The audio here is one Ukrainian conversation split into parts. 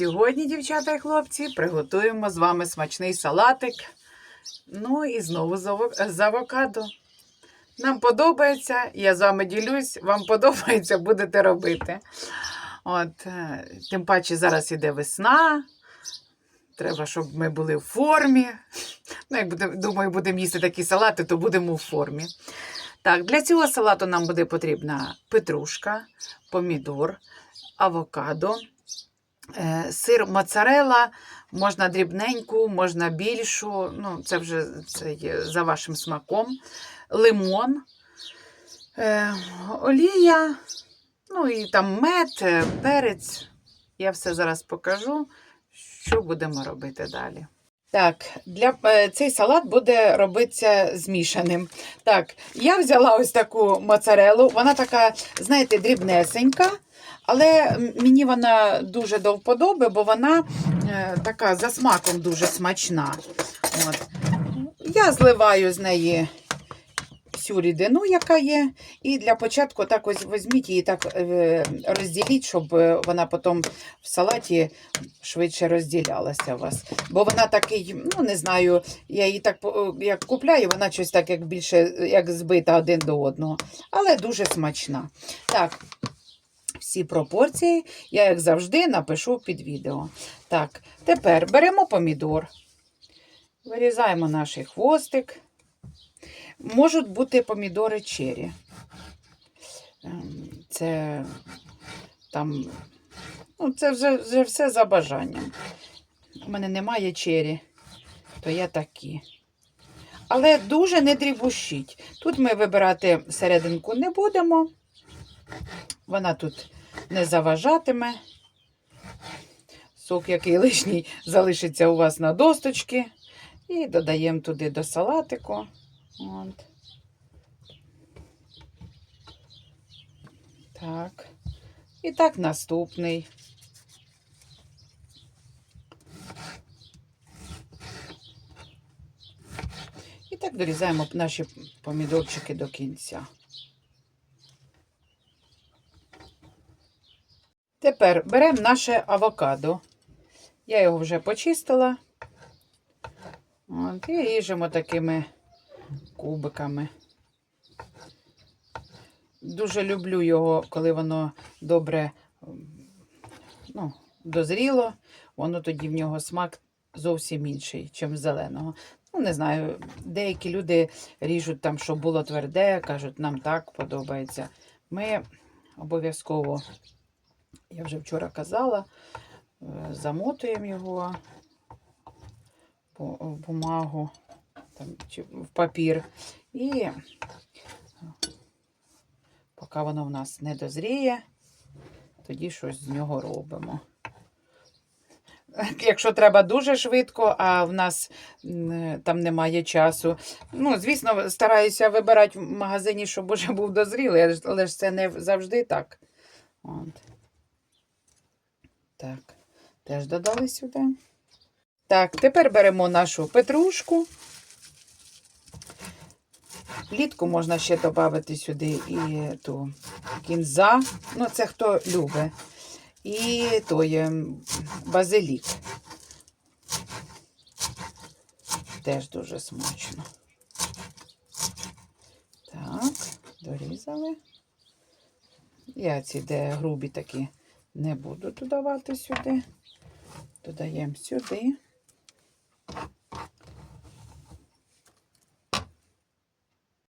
Сьогодні, дівчата і хлопці, приготуємо з вами смачний салатик. Ну і знову з авокадо. Нам подобається, я з вами ділюсь, вам подобається, будете робити. От, е, тим паче зараз іде весна. Треба, щоб ми були в формі. Ну, як буде, думаю, будемо їсти такі салати, то будемо в формі. Так, для цього салату нам буде потрібна петрушка, помідор, авокадо, сир моцарелла, можна дрібненьку, можна більшу, ну, це вже це є за вашим смаком, лимон, е, олія, ну і там мед, е, перець. Я все зараз покажу, що будемо робити далі. Так, для, е, цей салат буде робитися змішаним. Так, я взяла ось таку моцарелу. Вона така, знаєте, дрібнесенька, але мені вона дуже до вподоби, бо вона е, така за смаком дуже смачна. От. Я зливаю з неї всю рідину, яка є. І для початку так ось візьміть її так е, розділіть, щоб е, вона потім в салаті швидше розділялася у вас. Бо вона такий, ну не знаю, я її так як купляю, вона щось так як більше як збита один до одного. Але дуже смачна. Так, всі пропорції я, як завжди, напишу під відео. Так, тепер беремо помідор, вирізаємо наш хвостик. Можуть бути помідори чері. Ем, Це там, ну, це вже, вже все за бажанням. У мене немає чері, то я такі. Але дуже не дрібущіть. Тут ми вибирати серединку не будемо. Вона тут не заважатиме. Сок, який лишній, залишиться у вас на досточки. І додаємо туди до салатику. От. Так. І так наступний. І так дорізаємо наші помідорчики до кінця. Тепер беремо наше авокадо. Я його вже почистила. От, і ріжемо такими кубиками. Дуже люблю його, коли воно добре ну, дозріло, воно тоді в нього смак зовсім інший, ніж зеленого. Ну, не знаю, деякі люди ріжуть там, щоб було тверде, кажуть, нам так подобається. Ми обов'язково, я вже вчора казала, е, замотуємо його в бумагу там, чи в папір. І поки воно в нас не дозріє, тоді щось з нього робимо. Якщо треба дуже швидко, а в нас там немає часу. Ну, звісно, стараюся вибирати в магазині, щоб уже був дозрілий, але ж це не завжди так. От. Так, теж додали сюди. Так, тепер беремо нашу петрушку. Влітку можна ще додати сюди і ту кінза. Ну, це хто любить. І той ем, базилік. Теж дуже смачно. Так, дорізали. Я ці, де грубі такі, не буду додавати сюди. Додаємо сюди.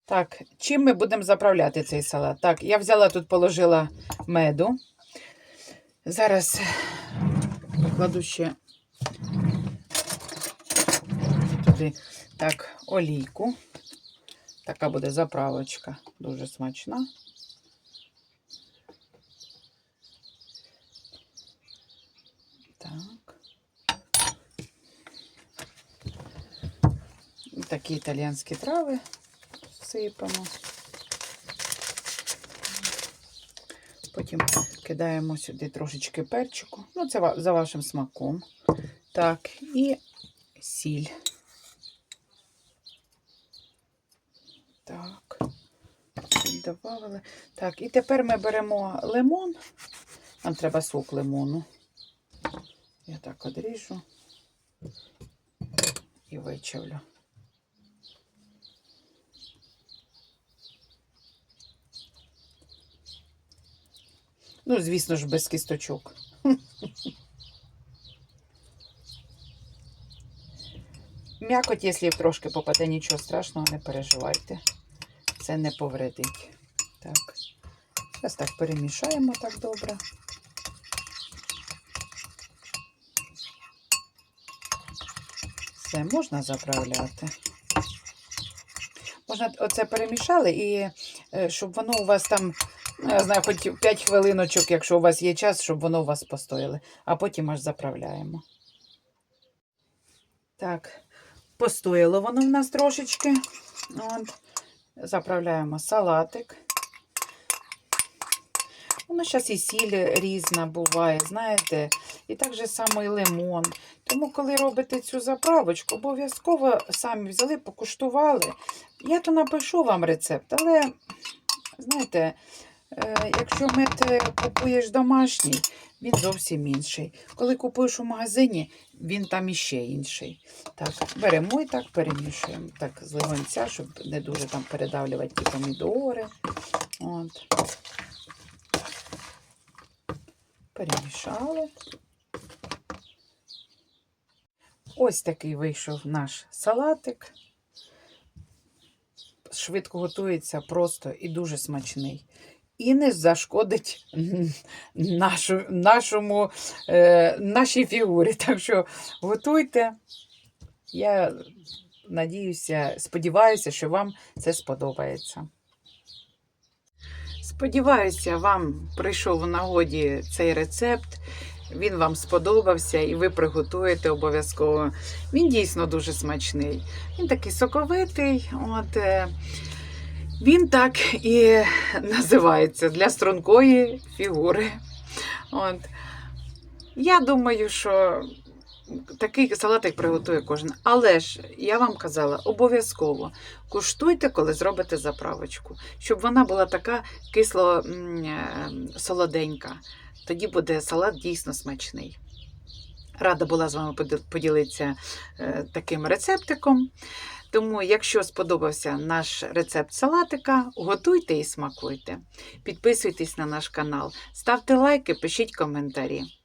Так, чим ми будемо заправляти цей салат? Так, я взяла тут, положила меду. Зараз покладу ще туди так, олійку. Така буде заправочка, дуже смачна. Так. Такі італіянські трави сипемо. Потім кидаємо сюди трошечки перчику. Ну, це за вашим смаком. Так, і сіль. Так, додали. Так, і тепер ми беремо лимон. Нам треба сок лимону. Я так одріжу і вичавлю. Ну, звісно ж, без кісточок. М'якоть, якщо трошки попаде, нічого страшного, не переживайте. Це не повредить. Так. Зараз так перемішаємо так добре. Все, можна заправляти. Можна оце перемішали і е, щоб воно у вас там, ну, я знаю, хоч 5 хвилиночок, якщо у вас є час, щоб воно у вас постояло, а потім аж заправляємо. Так, постояло воно в нас трошечки. От. Заправляємо салатик. Воно зараз і сіль різна буває, знаєте, і так же само і лимон. Тому, коли робите цю заправочку, обов'язково самі взяли, покуштували. Я то напишу вам рецепт, але, знаєте, е, якщо мед е, купуєш домашній, він зовсім інший. Коли купуєш у магазині, він там іще інший. Так, беремо і так перемішуємо. Так, з лимонця, щоб не дуже там передавлювати ті помідори. От. Перемішали. Ось такий вийшов наш салатик. Швидко готується просто і дуже смачний. І не зашкодить нашу, нашому, е, нашій фігурі. Так що готуйте. Я надіюся, сподіваюся, що вам це сподобається. Сподіваюся, вам прийшов у нагоді цей рецепт. Він вам сподобався і ви приготуєте обов'язково. Він дійсно дуже смачний. Він такий соковитий. От, е, він так і називається для стрункої фігури. От. Я думаю, що такий салатик приготує кожен. Але ж я вам казала, обов'язково куштуйте, коли зробите заправочку, щоб вона була така кисло е, солоденька. Тоді буде салат дійсно смачний. Рада була з вами поділитися е, таким рецептиком. Тому, якщо сподобався наш рецепт салатика, готуйте і смакуйте. Підписуйтесь на наш канал, ставте лайки, пишіть коментарі.